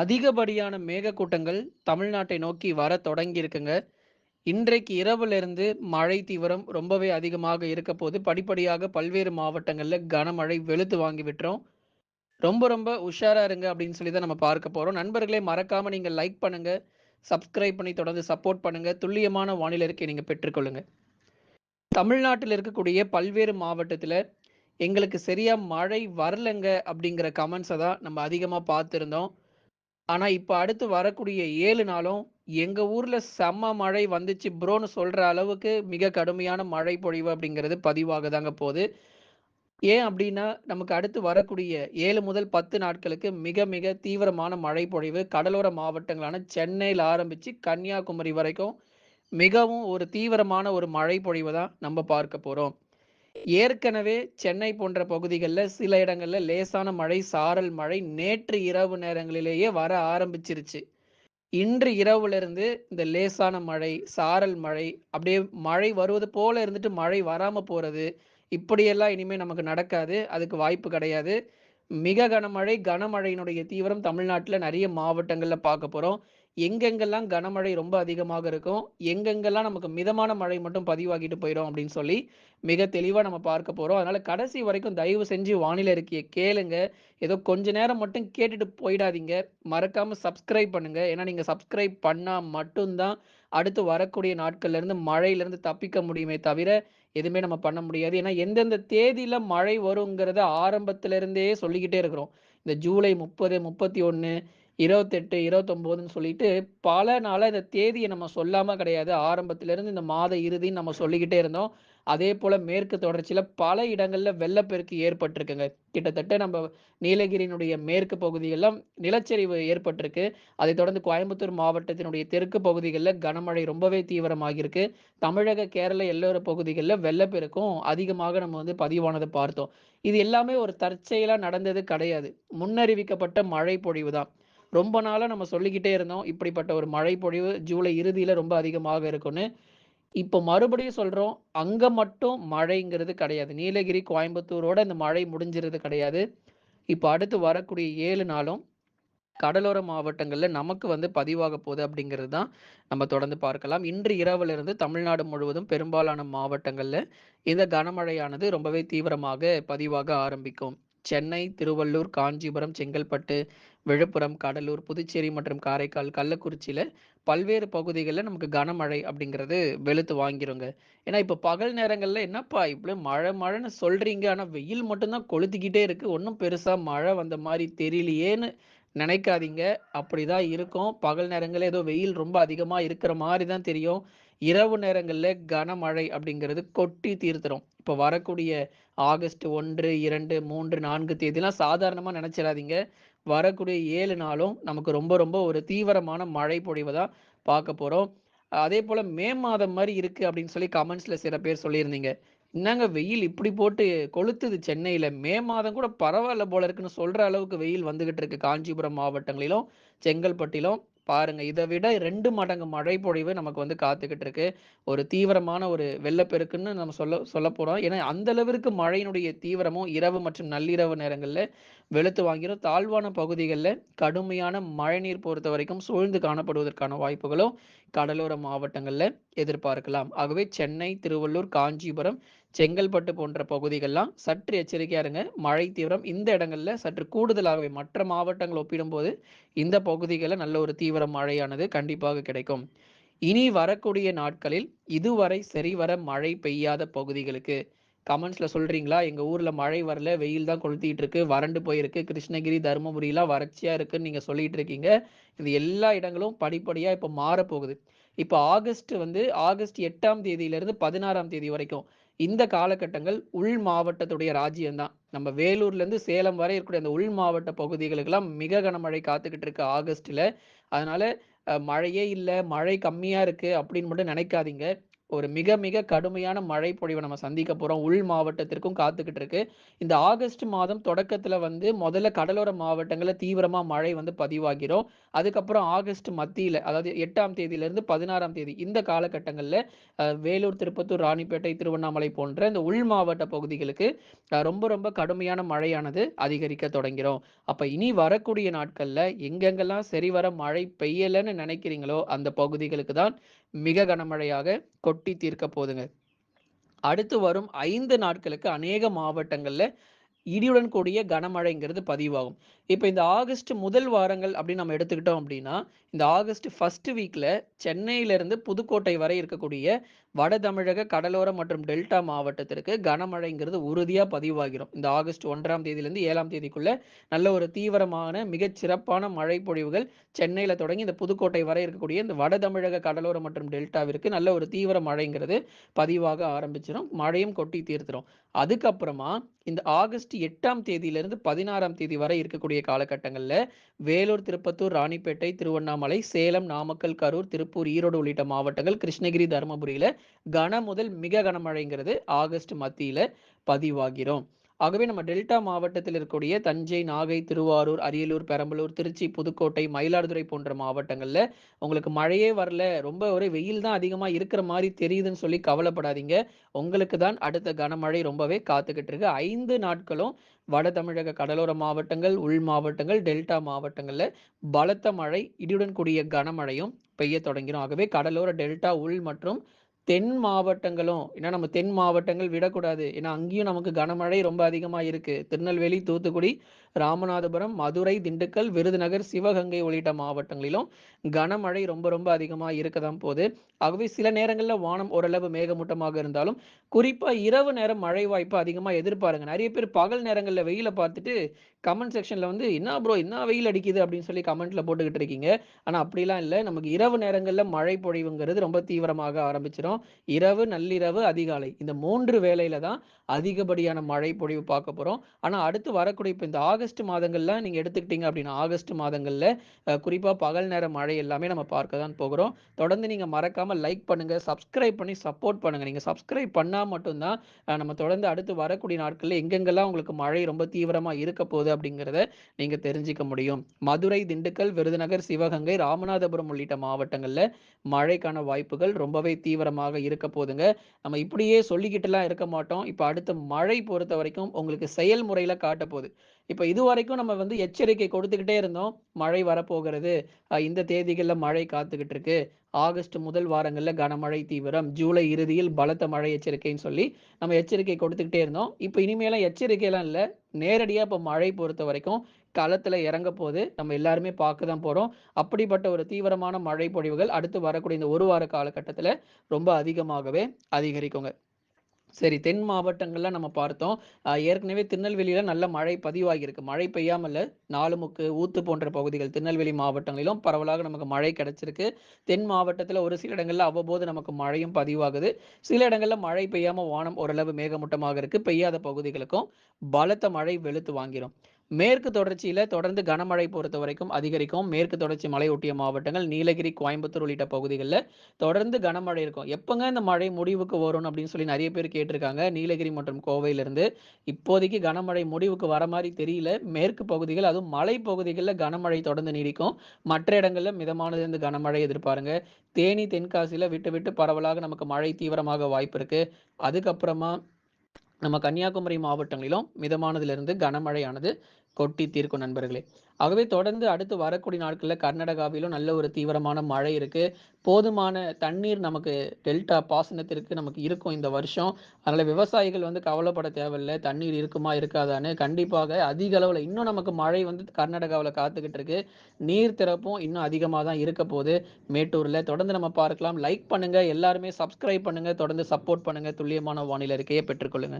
அதிகப்படியான மேகக்கூட்டங்கள் தமிழ்நாட்டை நோக்கி வர தொடங்கி இருக்குங்க. இன்றைக்கு இரவிலிருந்து மழை தீவிரம் ரொம்பவே அதிகமாக இருக்க போது. படிப்படியாக பல்வேறு மாவட்டங்களில் கனமழை வெளுத்து வாங்கி விட்டுரும். ரொம்ப ரொம்ப உஷாரா இருங்க அப்படின்னு சொல்லி தான் நம்ம பார்க்க போகிறோம் நண்பர்களே மறக்காம நீங்கள் லைக் பண்ணுங்க, சப்ஸ்கிரைப் பண்ணி தொடர்ந்து சப்போர்ட் பண்ணுங்க. துல்லியமான வானிலை இருக்கை நீங்கள் பெற்றுக்கொள்ளுங்க. தமிழ்நாட்டில் இருக்கக்கூடிய பல்வேறு மாவட்டத்தில் எங்களுக்கு சரியா மழை வரலைங்க அப்படிங்கிற கமெண்ட்ஸை தான் நம்ம அதிகமாக பார்த்துருந்தோம் ஆனால் இப்போ அடுத்து வரக்கூடிய ஏழு நாளும் எங்கள் ஊரில் செம்ம மழை வந்துச்சு ப்ரோன்னு சொல்கிற அளவுக்கு மிக கடுமையான மழை பொழிவு அப்படிங்கிறது பதிவாக தாங்க போது. ஏன் அப்படின்னா, நமக்கு அடுத்து வரக்கூடிய ஏழு முதல் 10 நாட்களுக்கு மிக மிக தீவிரமான மழை பொழிவு கடலோர மாவட்டங்களான சென்னையில் ஆரம்பித்து கன்னியாகுமரி வரைக்கும் மிகவும் ஒரு தீவிரமான ஒரு மழை பொழிவு தான் நம்ம பார்க்க போகிறோம் ஏற்கனவே சென்னை போன்ற பகுதிகளில் சில இடங்களில் லேசான மழை, சாரல் மழை நேற்று இரவு நேரங்களிலேயே வர ஆரம்பிச்சிருச்சு. இன்று இரவுலேருந்து இந்த லேசான மழை, சாரல் மழை, அப்படியே மழை வருவது போல இருந்துட்டு மழை வராமல் போகிறது இப்படியெல்லாம் இனிமேல் நமக்கு நடக்காது. அதுக்கு வாய்ப்பு கிடையாது. மிக கனமழை, கனமழையினுடைய தீவிரம் தமிழ்நாட்டில் நிறைய மாவட்டங்களில் பார்க்க போகிறோம் எங்கெங்கெல்லாம் கனமழை ரொம்ப அதிகமாக இருக்கும், எங்கெங்கெல்லாம் நமக்கு மிதமான மழை மட்டும் பதிவாகிட்டு போயிடும் அப்படின்னு சொல்லி மிக தெளிவாக நம்ம பார்க்க போகிறோம் அதனால கடைசி வரைக்கும் தயவு செஞ்சு வானிலை இருக்கிய கேளுங்க. ஏதோ கொஞ்ச நேரம் மட்டும் கேட்டுட்டு போயிடாதீங்க. மறக்காம சப்ஸ்கிரைப் பண்ணுங்க. ஏன்னா நீங்க சப்ஸ்கிரைப் பண்ணால் மட்டும்தான் அடுத்து வரக்கூடிய நாட்கள்ல இருந்து மழையிலிருந்து தப்பிக்க முடியுமே தவிர, எதுவுமே நம்ம பண்ண முடியாது. ஏன்னா எந்தெந்த தேதியில மழை வருங்கிறத ஆரம்பத்துல இருந்தே சொல்லிக்கிட்டே இருக்கிறோம். இந்த ஜூலை 30, 31, 28, 29ன்னு சொல்லிட்டு பல நாளாக இந்த தேதியை நம்ம சொல்லாமல் கிடையாது. ஆரம்பத்திலேருந்து இந்த மாத இறுதின்னு நம்ம சொல்லிக்கிட்டே இருந்தோம். அதே போல் மேற்கு தொடர்ச்சியில் பல இடங்களில் வெள்ளப்பெருக்கு ஏற்பட்டிருக்குங்க. கிட்டத்தட்ட நம்ம நீலகிரியினுடைய மேற்கு பகுதிகளெலாம் நிலச்சரிவு ஏற்பட்டிருக்கு. அதைத் தொடர்ந்து கோயம்புத்தூர் மாவட்டத்தினுடைய தெற்கு பகுதிகளில் கனமழை ரொம்பவே தீவிரமாகியிருக்கு. தமிழக, கேரள எல்லோர பகுதிகளில் வெள்ளப்பெருக்கும் அதிகமாக நம்ம வந்து பதிவானதை பார்த்தோம். இது எல்லாமே ஒரு தற்செயலாக நடந்தது கிடையாது. முன்னறிவிக்கப்பட்ட மழை பொழிவு தான். ரொம்ப நாளாக நம்ம சொல்லிக்கிட்டே இருந்தோம். இப்படிப்பட்ட ஒரு மழை பொழிவு ஜூலை இறுதியில் ரொம்ப அதிகமாக இருக்கும்னு. இப்போ மறுபடியும் சொல்கிறோம் அங்கே மட்டும் மழைங்கிறது கிடையாது. நீலகிரி, கோயம்புத்தூரோட இந்த மழை முடிஞ்சிருது கிடையாது. இப்போ அடுத்து வரக்கூடிய ஏழு நாளும் கடலோர மாவட்டங்களில் நமக்கு வந்து பதிவாக போகுது அப்படிங்கிறது தான் நம்ம தொடர்ந்து பார்க்கலாம். இன்று இரவிலிருந்து தமிழ்நாடு முழுவதும் பெரும்பாலான மாவட்டங்களில் இந்த கனமழையானது ரொம்பவே தீவிரமாக பதிவாக ஆரம்பிக்கும். சென்னை, திருவள்ளூர், காஞ்சிபுரம், செங்கல்பட்டு, விழுப்புரம், கடலூர், புதுச்சேரி மற்றும் காரைக்கால், கள்ளக்குறிச்சியில் பல்வேறு பகுதிகளில் நமக்கு கனமழை அப்படிங்கிறது வெளுத்து வாங்கிருங்க. ஏன்னா இப்போ பகல் நேரங்களில் என்னப்பா இப்படி மழை மழைன்னு சொல்கிறீங்க ஆனால் வெயில் மட்டும்தான் கொளுத்திக்கிட்டே இருக்குது ஒன்றும் பெருசாக மழை வந்த மாதிரி தெரியலையேன்னு நினைக்காதீங்க. அப்படிதான் இருக்கும். பகல் நேரங்களில் ஏதோ வெயில் ரொம்ப அதிகமாக இருக்கிற மாதிரி தான் தெரியும். இரவு நேரங்களில் கனமழை அப்படிங்கிறது கொட்டி தீர்த்துரும். இப்போ வரக்கூடிய ஆகஸ்ட் 1, 2, 3, 4 தேதிலாம் சாதாரணமாக நினச்சிடாதீங்க வரக்கூடிய ஏழு நாளும் நமக்கு ரொம்ப ரொம்ப ஒரு தீவிரமான மழை பொழிவ தான் பார்க்க அதே போல் மே மாதம் மாதிரி இருக்குது அப்படின்னு சொல்லி கமெண்ட்ஸில் சில பேர் சொல்லியிருந்தீங்க. என்னங்க வெயில் இப்படி போட்டு கொளுத்துது சென்னையில் மே மாதம் கூட பரவாயில்ல போல இருக்குன்னு சொல்கிற அளவுக்கு வெயில் வந்துகிட்டு இருக்கு காஞ்சிபுரம் மாவட்டங்களிலும், செங்கல்பட்டிலும். பாருங்க இதை விட ரெண்டு மடங்கு மழை பொழிவு நமக்கு வந்து காத்துக்கிட்டு இருக்கு. ஒரு தீவிரமான ஒரு வெள்ளப்பெருக்குன்னு நம்ம சொல்ல சொல்ல போறோம். ஏன்னா அந்த அளவிற்கு மழையினுடைய தீவிரமும் இரவு மற்றும் நள்ளிரவு நேரங்களில் வெளுத்து வாங்கிடும் தாழ்வான பகுதிகளில் கடுமையான மழைநீர் பொறுத்த வரைக்கும் சூழ்ந்து காணப்படுவதற்கான வாய்ப்புகளும் கடலோர மாவட்டங்களில் எதிர்பார்க்கலாம். ஆகவே சென்னை, திருவள்ளூர், காஞ்சிபுரம், செங்கல்பட்டு போன்ற பகுதிகள்லாம் சற்று எச்சரிக்கையாக இருங்க. மழை தீவிரம் இந்த இடங்களில் சற்று கூடுதலாகவே மற்ற மாவட்டங்கள் ஒப்பிடும்போது இந்த பகுதிகளில் நல்ல ஒரு தீவிர மழையானது கண்டிப்பாக கிடைக்கும். இனி வரக்கூடிய நாட்களில் இதுவரை சரிவர மழை பெய்யாத பகுதிகளுக்கு கமெண்ட்ஸ்ல சொல்றீங்களா? எங்க ஊர்ல மழை வரல. வெயில் தான் கொளுத்திட்டு இருக்கு. வறண்டு போயிருக்கு. கிருஷ்ணகிரி, தர்மபுரிலாம் வறட்சியா இருக்குன்னு நீங்க சொல்லிட்டு இருக்கீங்க. இது எல்லா இடங்களும் படிப்படியா இப்ப மாறப்போகுது. இப்ப ஆகஸ்ட் வந்து ஆகஸ்ட் எட்டாம் தேதியிலிருந்து 16ஆம் தேதி வரைக்கும் இந்த காலகட்டங்கள் உள் மாவட்டத்துடைய ராஜ்யம் தான். நம்ம வேலூர்லேருந்து சேலம் வரை இருக்கக்கூடிய அந்த உள் மாவட்ட பகுதிகளுக்கெல்லாம் மிக கனமழை காத்துக்கிட்டு இருக்கு ஆகஸ்ட்ல. அதனால மழையே இல்லை மழை கம்மியா இருக்கு அப்படின்னு மட்டும் நினைக்காதீங்க. ஒரு மிக மிக கடுமையான மழை பொழிவை நம்ம சந்திக்க போகிறோம் உள் மாவட்டத்திற்கும் காத்துக்கிட்டு இருக்கு. இந்த ஆகஸ்ட் மாதம் தொடக்கத்தில் வந்து முதல்ல கடலோர மாவட்டங்களில் தீவிரமாக மழை வந்து பதிவாகிரும். அதுக்கப்புறம் ஆகஸ்ட் மத்தியில் அதாவது எட்டாம் தேதியிலேருந்து பதினாறாம் தேதி இந்த காலகட்டங்களில் வேலூர், திருப்பத்தூர், ராணிப்பேட்டை, திருவண்ணாமலை போன்ற இந்த உள் மாவட்ட பகுதிகளுக்கு ரொம்ப ரொம்ப கடுமையான மழையானது அதிகரிக்க தொடங்கிறோம் அப்போ இனி வரக்கூடிய நாட்களில் எங்கெங்கெல்லாம் சரிவர மழை பெய்யலைன்னு நினைக்கிறீங்களோ, அந்த பகுதிகளுக்கு தான் மிக கனமழையாக கொட்டி தீர்க்க போதுங்க. அடுத்து வரும் ஐந்து நாட்களுக்கு அநேக மாவட்டங்கள்ல இடியுடன் கூடிய கனமழைங்கிறது பதிவாகும். இப்போ இந்த ஆகஸ்ட் முதல் வாரங்கள் அப்படின்னு நம்ம எடுத்துக்கிட்டோம் அப்படின்னா, இந்த ஆகஸ்ட் ஃபர்ஸ்ட் வீக்கில் சென்னையிலிருந்து புதுக்கோட்டை வரை இருக்கக்கூடிய வட தமிழக கடலோர மற்றும் டெல்டா மாவட்டத்திற்கு கனமழைங்கிறது உறுதியாக பதிவாகிறோம் இந்த ஆகஸ்ட் ஒன்றாம் தேதியிலேருந்து ஏழாம் தேதிக்குள்ள நல்ல ஒரு தீவிரமான மிகச் சிறப்பான மழை பொழிவுகள் சென்னையில் தொடங்கி இந்த புதுக்கோட்டை வரை இருக்கக்கூடிய இந்த வட தமிழக கடலோரம் மற்றும் டெல்டாவிற்கு நல்ல ஒரு தீவிர மழைங்கிறது பதிவாக ஆரம்பிச்சிடும் மழையும் கொட்டி தீர்த்துரும். அதுக்கப்புறமா இந்த ஆகஸ்ட் எட்டாம் தேதியிலிருந்து 16ஆம் தேதி வரை இருக்கக்கூடிய காலகட்டங்கள்ல வேலூர், திருப்பத்தூர், ராணிப்பேட்டை, திருவண்ணாமலை, சேலம், நாமக்கல், கரூர், திருப்பூர், ஈரோடு உள்ளிட்ட மாவட்டங்கள், கிருஷ்ணகிரி, தருமபுரியில் கன முதல் மிக கனமழைங்கிறது ஆகஸ்ட் மத்தியில பதிவாகிறோம். ஆகவே நம்ம டெல்டா மாவட்டத்தில் இருக்கக்கூடிய தஞ்சை, நாகை, திருவாரூர், அரியலூர், பெரம்பலூர், திருச்சி, புதுக்கோட்டை, மயிலாடுதுறை போன்ற மாவட்டங்களில் உங்களுக்கு மழையே வரல, ரொம்ப ஒரு வெயில் தான் அதிகமாக இருக்கிற மாதிரி தெரியுதுன்னு சொல்லி கவலைப்படாதீங்க. உங்களுக்கு தான் அடுத்த கனமழை ரொம்பவே காத்துக்கிட்டு இருக்கு. ஐந்து நாட்களும் வட தமிழக கடலோர மாவட்டங்கள், உள் மாவட்டங்கள், டெல்டா மாவட்டங்களில் பலத்த மழை, இடியுடன் கூடிய கனமழையும் பெய்ய தொடங்கிரும். ஆகவே கடலோர டெல்டா, உள் மற்றும் தென் மாவட்டங்களும் ஏன்னா நம்ம தென் மாவட்டங்கள் விடக்கூடாது. ஏன்னா அங்கேயும் நமக்கு கனமழை ரொம்ப அதிகமாக இருக்கு. திருநெல்வேலி, தூத்துக்குடி, ராமநாதபுரம், மதுரை, திண்டுக்கல், விருதுநகர், சிவகங்கை உள்ளிட்ட மாவட்டங்களிலும் கனமழை ரொம்ப ரொம்ப அதிகமா இருக்க தான் போது. ஆகவே சில நேரங்களில் வானம் ஓரளவு மேகமூட்டமாக இருந்தாலும், குறிப்பா இரவு நேரம் மழை வாய்ப்பு அதிகமா எதிர்பாருங்க. நிறைய பேர் பகல் நேரங்களில் வெயில பார்த்துட்டு கமெண்ட் செக்ஷனில் வந்து என்ன ப்ரோ என்ன வெயில் அடிக்குது?" அப்படின்னு சொல்லி கமெண்ட்டில் போட்டுக்கிட்டு இருக்கீங்க. ஆனால் அப்படிலாம் இல்லை நமக்கு இரவு நேரங்களில் மழை பொழிவுங்கிறது ரொம்ப தீவிரமாக ஆரம்பிச்சிடும் இரவு, நள்ளிரவு, அதிகாலை இந்த மூன்று வேலையில தான் அதிகப்படியான மழை பொழிவு பார்க்க போகிறோம் ஆனால் அடுத்து வரக்கூடிய இப்போ இந்த ஆகஸ்ட் மாதங்கள்லாம் நீங்கள் எடுத்துக்கிட்டீங்க அப்படின்னா, ஆகஸ்ட் மாதங்களில் குறிப்பாக பகல் நேர மழை எல்லாமே நம்ம பார்க்க தான் போகிறோம். தொடர்ந்து நீங்கள் மறக்காமல் லைக் பண்ணுங்கள் சப்ஸ்கிரைப் பண்ணி சப்போர்ட் பண்ணுங்கள் நீங்கள் சப்ஸ்கிரைப் பண்ணால் மட்டும்தான் நம்ம தொடர்ந்து அடுத்து வரக்கூடிய நாட்களில் எங்கெங்கெல்லாம் உங்களுக்கு மழை ரொம்ப தீவிரமாக இருக்க போகுது அப்படிங்கிறத நீங்க தெரிஞ்சுக்க முடியும். மதுரை, திண்டுக்கல், விருதுநகர், சிவகங்கை, ராமநாதபுரம் உள்ளிட்ட மாவட்டங்கள்ல மழைக்கான வாய்ப்புகள் ரொம்பவே தீவிரமாக இருக்க போதுங்க. நம்ம இப்படியே சொல்லிக்கிட்டுலாம் இருக்க மாட்டோம். இப்ப அடுத்த மழை பொறுத்த வரைக்கும் உங்களுக்கு செயல்முறையில காட்டப்போது. இப்ப இதுவரைக்கும் நம்ம வந்து எச்சரிக்கை கொடுத்துக்கிட்டே இருந்தோம். மழை வரப்போகிறது. இந்த தேதிகள்ல மழை காத்துக்கிட்டு இருக்கு. ஆகஸ்ட் முதல் வாரங்களில் கனமழை தீவிரம். ஜூலை இறுதியில் பலத்த மழை எச்சரிக்கைன்னு சொல்லி நம்ம எச்சரிக்கை கொடுத்துக்கிட்டே இருந்தோம். இப்போ இனிமேலாம் எச்சரிக்கைலாம் இல்லை நேரடியாக இப்போ மழை பொறுத்தவரைக்கும் களத்தில் இறங்க போது. நம்ம எல்லாருமே பார்க்க தான் போகிறோம் அப்படிப்பட்ட ஒரு தீவிரமான மழை பொழிவுகள் அடுத்து வரக்கூடிய இந்த ஒரு வார காலகட்டத்தில் ரொம்ப அதிகமாகவே அதிகரிக்குங்க. சரி தென் மாவட்டங்கள்ல நம்ம பார்த்தோம். ஏற்கனவே திருநெல்வேலியில நல்ல மழை பதிவாகியிருக்கு. மழை பெய்யாமல் நாலுமுக்கு, ஊத்து போன்ற பகுதிகள் திருநெல்வேலி மாவட்டங்களிலும் பரவலாக நமக்கு மழை கிடைச்சிருக்கு. தென் மாவட்டத்தில் ஒரு சில இடங்கள்ல அவ்வப்போது நமக்கு மழையும் பதிவாகுது. சில இடங்கள்ல மழை பெய்யாம வானம் ஓரளவு மேகமூட்டமாக இருக்கு. பெய்யாத பகுதிகளுக்கும் பலத்த மழை வெளுத்து வாங்கிரும். மேற்கு தொடர்ச்சியில தொடர்ந்து கனமழை பொறுத்த வரைக்கும் அதிகரிக்கும். மேற்கு தொடர்ச்சி மலையொட்டிய மாவட்டங்கள் நீலகிரி, கோயம்புத்தூர் உள்ளிட்ட பகுதிகளில் தொடர்ந்து கனமழை இருக்கும். எப்பங்க இந்த மழை முடிவுக்கு வரும் அப்படின்னு சொல்லி நிறைய பேர் கேட்டிருக்காங்க. நீலகிரி மற்றும் கோவையிலிருந்து. இப்போதைக்கு கனமழை முடிவுக்கு வர மாதிரி தெரியல. மேற்கு பகுதிகள் அதுவும் மலைப்பகுதிகளில் கனமழை தொடர்ந்து நீடிக்கும். மற்ற இடங்கள்ல மிதமானதிலிருந்து கனமழை எதிர்பாருங்க. தேனி, தென்காசியில் விட்டு விட்டு பரவலாக நமக்கு மழை தீவிரமாக வாய்ப்பு இருக்கு. அதுக்கப்புறமா நம்ம கன்னியாகுமரி மாவட்டங்களிலும் மிதமானதிலிருந்து கனமழையானது கொட்டி தீர்க்கும் நண்பர்களே. ஆகவே தொடர்ந்து அடுத்து வரக்கூடிய நாட்களில் கர்நாடகாவிலும் நல்ல ஒரு தீவிரமான மழை இருக்கு. போதுமான தண்ணீர் நமக்கு டெல்டா பாசனத்திற்கு நமக்கு இருக்கும் இந்த வருஷம். அதனால விவசாயிகள் வந்து கவலைப்பட தேவையில்ல. தண்ணீர் இருக்குமா? இருக்காதான்னு. கண்டிப்பாக அதிக அளவில் இன்னும் நமக்கு மழை வந்து கர்நாடகாவில் காத்துக்கிட்டு இருக்கு. நீர் திறப்பும் இன்னும் அதிகமாக தான் இருக்க போது. மேட்டூரில் தொடர்ந்து நம்ம பார்க்கலாம். லைக் பண்ணுங்க. எல்லாருமே சப்ஸ்கிரைப் பண்ணுங்க. தொடர்ந்து சப்போர்ட் பண்ணுங்க. துல்லியமான வானிலை இருக்கையே பெற்றுக்கொள்ளுங்க.